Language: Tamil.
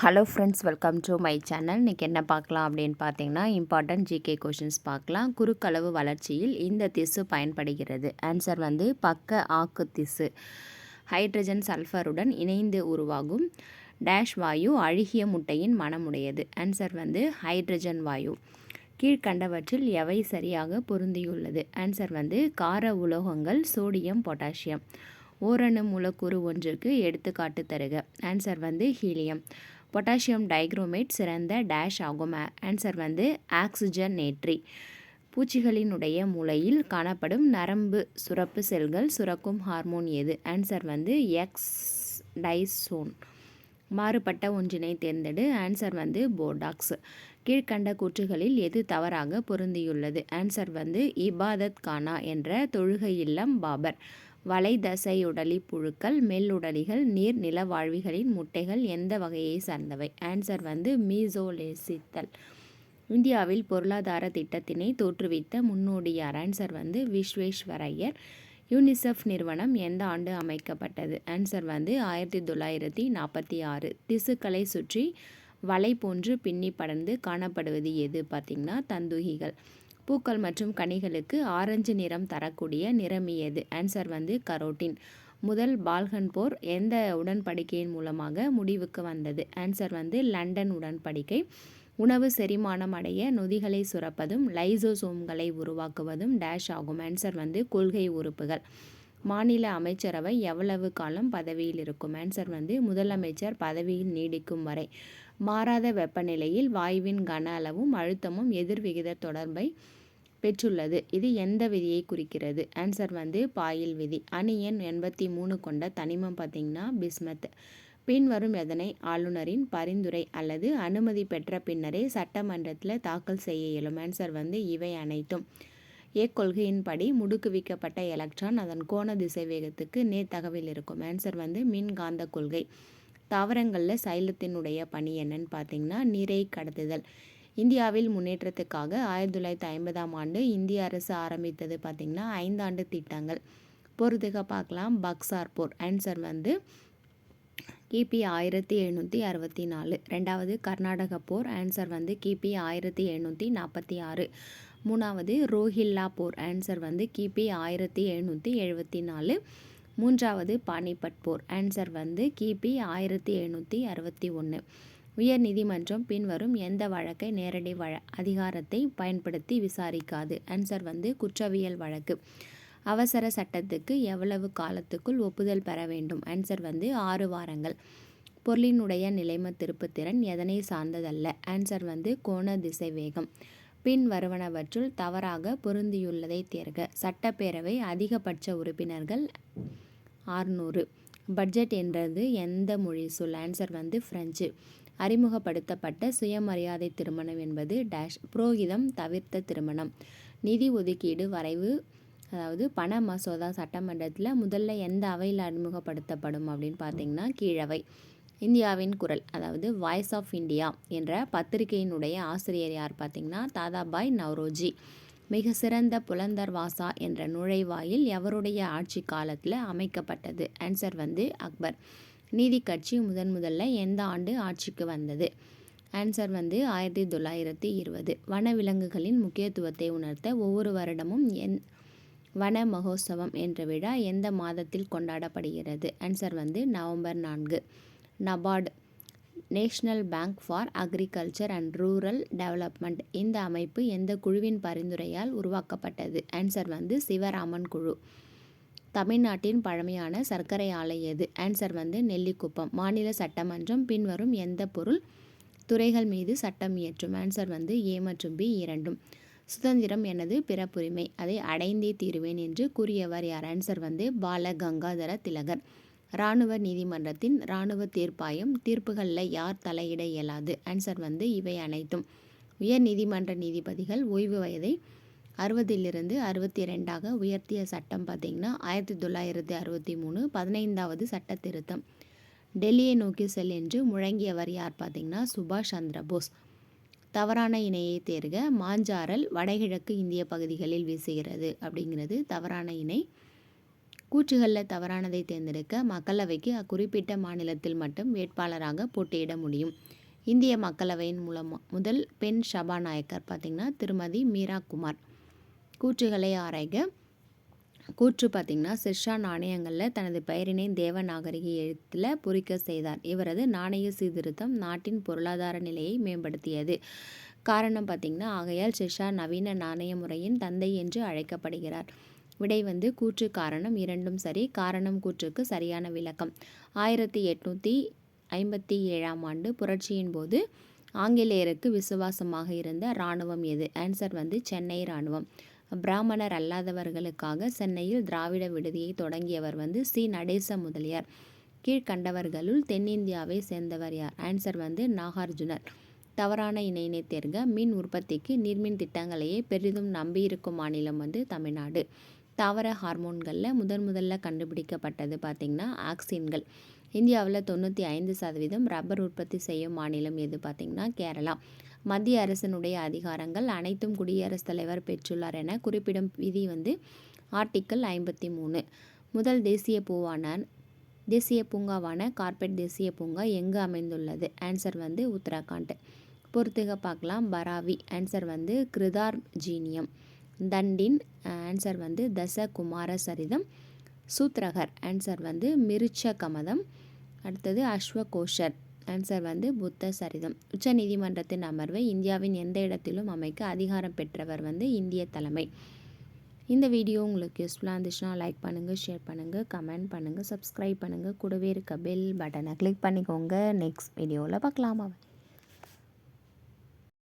Hello friends welcome to my channel இன்றைக்கி என்ன பார்க்கலாம் அப்படின்னு பார்த்தீங்கன்னா இம்பார்ட்டன்ட் ஜிகே கொஷின்ஸ் பார்க்கலாம். குறுக்களவு வளர்ச்சியில் இந்த திசு பயன்படுகிறது. ஆன்சர் வந்து பக்க ஆக்கு திசு. ஹைட்ரஜன் சல்ஃபருடன் இணைந்து உருவாகும் டேஷ் வாயு அழுகிய முட்டையின் மனமுடையது. ஆன்சர் வந்து ஹைட்ரஜன் வாயு. கீழ்கண்டவற்றில் எவை சரியாக பொருந்தியுள்ளது? ஆன்சர் வந்து கார உலோகங்கள் சோடியம் பொட்டாசியம் ஓரணு மூலக்கூறு ஒன்றுக்கு எடுத்துக்காட்டு தருக. ஆன்சர் வந்து ஹீலியம் பொட்டாசியம் டைக்ரோமேட் சிறந்த டேஷ் ஆகும். ஆன்சர் வந்து ஆக்சிஜன் நேற்றி பூச்சிகளினுடைய மூளையில் காணப்படும் நரம்பு சுரப்பு செல்கள் சுரக்கும் ஹார்மோன் எது? ஆன்சர் வந்து எக்ஸ் டைசோன். மாறுபட்ட ஒன்றினை தேர்ந்தெடு. ஆன்சர் வந்து போடாக்ஸ். கீழ்கண்ட கூற்றுகளில் எது தவறாக பொருந்தியுள்ளது? ஆன்சர் வந்து இபாதத் கானா என்ற தொழுகை இல்லம் பாபர். வலைதசையுடலி புழுக்கள் மெல்லுடலிகள் நீர் நிலவாழ்விகளின் முட்டைகள் எந்த வகையை சார்ந்தவை? ஆன்சர் வந்து மீசோலேசித்தல். இந்தியாவில் பொருளாதார திட்டத்தினை தோற்றுவித்த முன்னோடியார் ஆன்சர் வந்து விஸ்வேஸ்வரையர் யூனிசெஃப் நிறுவனம் எந்த ஆண்டு அமைக்கப்பட்டது? ஆன்சர் வந்து ஆயிரத்தி தொள்ளாயிரத்தி நாற்பத்தி ஆறு. திசுக்களை சுற்றி வலை போன்று பின்னி படர்ந்து காணப்படுவது எது? பார்த்திங்கன்னா தந்துகிகள். பூக்கள் மற்றும் கனிகளுக்கு ஆரஞ்சு நிறம் தரக்கூடிய நிறமியது. ஆன்சர் வந்து கரோட்டின். முதல் பால்கன் போர் எந்த உடன்படிக்கையின் மூலமாக முடிவுக்கு வந்தது? ஆன்சர் வந்து லண்டன் உடன்படிக்கை. உணவு செரிமானம் அடைய நொதிகளை சுரப்பதும் லைசோசோம்களை உருவாக்குவதும் டேஷ் ஆகும். ஆன்சர் வந்து கொள்கை உறுப்புகள். மாநில அமைச்சரவை எவ்வளவு காலம் பதவியில் இருக்கும்? ஆன்சர் வந்து முதலமைச்சர் பதவியில் நீடிக்கும் வரை. மாறாத வெப்பநிலையில் வாயுவின் கன அளவும் அழுத்தமும் எதிர்விகித தொடர்பை பெற்றுள்ளது. இது எந்த விதியை குறிக்கிறது? ஆன்சர் வந்து பாயில் விதி. அணி எண் எண்பத்தி மூணு கொண்ட தனிமம் பார்த்திங்கன்னா பிஸ்மத் பின்வரும் எதனை? ஆளுநரின் பரிந்துரை அல்லது அனுமதி பெற்ற பின்னரே சட்டமன்றத்தில் தாக்கல் செய்ய இயலும். ஆன்சர் வந்து இவை அனைத்தும். கொள்கையின்படி முடுக்குவிக்கப்பட்ட எலக்ட்ரான் அதன் கோண திசை வேகத்துக்கு நேர்த்தகவில் இருக்கும். ஆன்சர் வந்து மின்காந்த கொள்கை. தாவரங்களில் சைலத்தினுடைய பணி என்னன்னு பார்த்தீங்கன்னா நீரை கடத்துதல். இந்தியாவில் முன்னேற்றத்துக்காக ஆயிரத்தி தொள்ளாயிரத்தி ஐம்பதாம் ஆண்டு இந்திய அரசு ஆரம்பித்தது பார்த்திங்கன்னா ஐந்தாண்டு திட்டங்கள். பொறுத்துக்க பார்க்கலாம். பக்சார் போர். ஆன்சர் வந்து கிபி ஆயிரத்தி எழுநூற்றி அறுபத்தி நாலு ரெண்டாவது கர்நாடக போர். ஆன்சர் வந்து கிபி ஆயிரத்தி எழுநூற்றி நாற்பத்தி ஆறு மூணாவது ரோஹில்லா போர். ஆன்சர் வந்து கிபி ஆயிரத்தி எழுநூற்றி எழுபத்தி நாலு மூன்றாவது பானிபட் போர். ஆன்சர் வந்து கிபி ஆயிரத்தி எழுநூற்றி அறுபத்தி ஒன்று உயர் நீதிமன்றம் பின்வரும் எந்த வழக்கை நேரடி வழ அதிகாரத்தை பயன்படுத்தி விசாரிக்காது. ஆன்சர் வந்து குற்றவியல் வழக்கு. அவசர சட்டத்துக்கு எவ்வளவு காலத்துக்குள் ஒப்புதல் பெற வேண்டும்? ஆன்சர் வந்து ஆறு வாரங்கள். பொருளினுடைய நிலைம திருப்புத்திறன் எதனை சார்ந்ததல்ல? ஆன்சர் வந்து கோண திசை வேகம் பின் வருவனவற்றுள் தவறாக பொருந்தியுள்ளதை தேர்க. சட்டப்பேரவை அதிகபட்ச உறுப்பினர்கள் ஆறுநூறு. பட்ஜெட் என்றது எந்த மொழி சொல்? ஆன்சர் வந்து ஃப்ரெஞ்சு அறிமுகப்படுத்தப்பட்ட சுயமரியாதை திருமணம் என்பது டேஷ் புரோகிதம் தவிர்த்த திருமணம். நிதி ஒதுக்கீடு வரைவு அதாவது பண மசோதா சட்டமன்றத்தில் முதல்ல எந்த அவையில் அறிமுகப்படுத்தப்படும் அப்படின்னு பார்த்தீங்கன்னா கீழவை. இந்தியாவின் குரல் அதாவது வாய்ஸ் ஆஃப் இந்தியா என்ற பத்திரிகையினுடைய ஆசிரியர் யார் பார்த்தீங்கன்னா தாதாபாய் நவ்ரோஜி. மிக சிறந்த புலந்தர்வாசா என்ற நுழைவாயில் எவருடைய ஆட்சி காலத்தில் அமைக்கப்பட்டது? ஆன்சர் வந்து அக்பர். நீதி கட்சி முதன் முதல்ல எந்த ஆண்டு ஆட்சிக்கு வந்தது? ஆன்சர் வந்து ஆயிரத்தி தொள்ளாயிரத்தி இருபது. வனவிலங்குகளின் முக்கியத்துவத்தை உணர்த்த ஒவ்வொரு வருடமும் என் வன மகோத்சவம் என்ற விழா எந்த மாதத்தில் கொண்டாடப்படுகிறது? ஆன்சர் வந்து நவம்பர் நான்கு. NABARD national bank for agriculture and rural development இந்த அமைப்பு எந்த குழுவின் பரிந்துரையால் உருவாக்கப்பட்டது? ஆன்சர் வந்து சிவராமன் குழு. தமிழ்நாட்டின் பழமையான சர்க்கரை ஆலை எது? ஆன்சர் வந்து நெல்லிக்குப்பம். மாநில சட்டமன்றம் பின்வரும் எந்த பொருள் துறைகள் மீது சட்டம் இயற்றும்? ஆன்சர் வந்து ஏ மற்றும் பி இரண்டும். சுதந்திரம் எனது பிறப்புரிமை. அதை அடைந்தே தீருவேன் என்று கூறியவர் யார்? ஆன்சர் வந்து பால கங்காதர திலகர். இராணுவ நீதிமன்றத்தின் இராணுவ தீர்ப்பாயம் தீர்ப்புகளில் யார் தலையிட இயலாது? ஆன்சர் வந்து இவை அனைத்தும். உயர் நீதிமன்ற நீதிபதிகள் ஓய்வு வயதை அறுபதிலிருந்து அறுபத்தி ரெண்டாக உயர்த்திய சட்டம் பார்த்திங்கன்னா ஆயிரத்தி தொள்ளாயிரத்தி அறுபத்தி மூணு பதினைந்தாவது சட்ட திருத்தம் டெல்லியை நோக்கி செல் என்று முழங்கியவர் யார் பார்த்திங்கன்னா சுபாஷ் சந்திர போஸ். தவறான இணையை தேர்க மாஞ்சாரல் வடகிழக்கு இந்திய பகுதிகளில் வீசுகிறது அப்படிங்கிறது தவறான இணை. கூற்றுகளில் தவறானதை தேர்ந்தெடுக்க மக்களவைக்கு அக்குறிப்பிட்ட மாநிலத்தில் மட்டும் வேட்பாளராக போட்டியிட முடியும். இந்திய மக்களவையின் மூலம் முதல் பெண் சபாநாயகர் பார்த்திங்கன்னா திருமதி மீரா குமார். கூற்றுகளை ஆராய்க. கூற்று பார்த்திங்கன்னா சிர்ஷா நாணயங்களில் தனது பெயரினை தேவநாகரிக எழுத்தில் பொறிக்க செய்தார். இவரது நாணய சீர்திருத்தம் நாட்டின் பொருளாதார நிலையை மேம்படுத்தியது. காரணம் பார்த்திங்கன்னா ஆகையால் சிர்ஷா நவீன நாணய முறையின் தந்தை என்று அழைக்கப்படுகிறார். விடை வந்து கூற்று காரணம் இரண்டும் சரி. காரணம் கூற்றுக்கு சரியான விளக்கம். ஆயிரத்தி எட்நூற்றி ஐம்பத்தி ஏழாம் ஆண்டு புரட்சியின் போது ஆங்கிலேயருக்கு விசுவாசமாக இருந்த இராணுவம் எது? ஆன்சர் வந்து சென்னை இராணுவம். பிராமணர் அல்லாதவர்களுக்காக சென்னையில் திராவிட விடுதியை தொடங்கியவர் வந்து சி. நடேச முதலியார். கீழ்கண்டவர்களுள் தென்னிந்தியாவை சேர்ந்தவர் யார்? ஆன்சர் வந்து நாகார்ஜுனர். தவறான இணையினை தேர்க மின் உற்பத்திக்கு நீர்மின் திட்டங்களையே பெரிதும் நம்பியிருக்கும் மாநிலம் வந்து தமிழ்நாடு. தாவர ஹார்மோன்களில் முதன் முதல்ல கண்டுபிடிக்கப்பட்டது பார்த்திங்கன்னா ஆக்சின்கள். இந்தியாவில் தொண்ணூற்றி ஐந்து சதவீதம் ரப்பர் உற்பத்தி செய்யும் மாநிலம் எது பார்த்திங்கன்னா கேரளா. மத்திய அரசினுடைய அதிகாரங்கள் அனைத்தும் குடியரசுத் தலைவர் பெற்றுள்ளார் என குறிப்பிடும் விதி வந்து ஆர்டிக்கல் ஐம்பத்தி மூணு. முதல் தேசிய பூவான தேசிய பூங்காவான கார்பெட் தேசிய பூங்கா எங்கு அமைந்துள்ளது? ஆன்சர் வந்து உத்தராகண்ட். பொறுத்துக பார்க்கலாம். பராவி. ஆன்சர் வந்து கிருதார் ஜீனியம் தண்டின் ஆன்சர் வந்து தச குமார சரிதம். சூத்ரகர். ஆன்சர் வந்து மிருச்ச கமதம் அடுத்தது அஸ்வகோஷர். ஆன்சர் வந்து புத்த சரிதம். உச்ச நீதிமன்றத்தின் அமர்வை இந்தியாவின் எந்த இடத்திலும் அமைக்க அதிகாரம் பெற்றவர் வந்து இந்திய தலைமை. இந்த வீடியோ உங்களுக்கு யூஸ்ஃபுல்லாக இருந்துச்சுன்னா லைக் பண்ணுங்கள் ஷேர் பண்ணுங்கள் கமெண்ட் பண்ணுங்கள் சப்ஸ்கிரைப் பண்ணுங்கள் கூடவே இருக்க பெல் பட்டனை கிளிக் பண்ணிக்கோங்க. நெக்ஸ்ட் வீடியோவில் பார்க்கலாமா?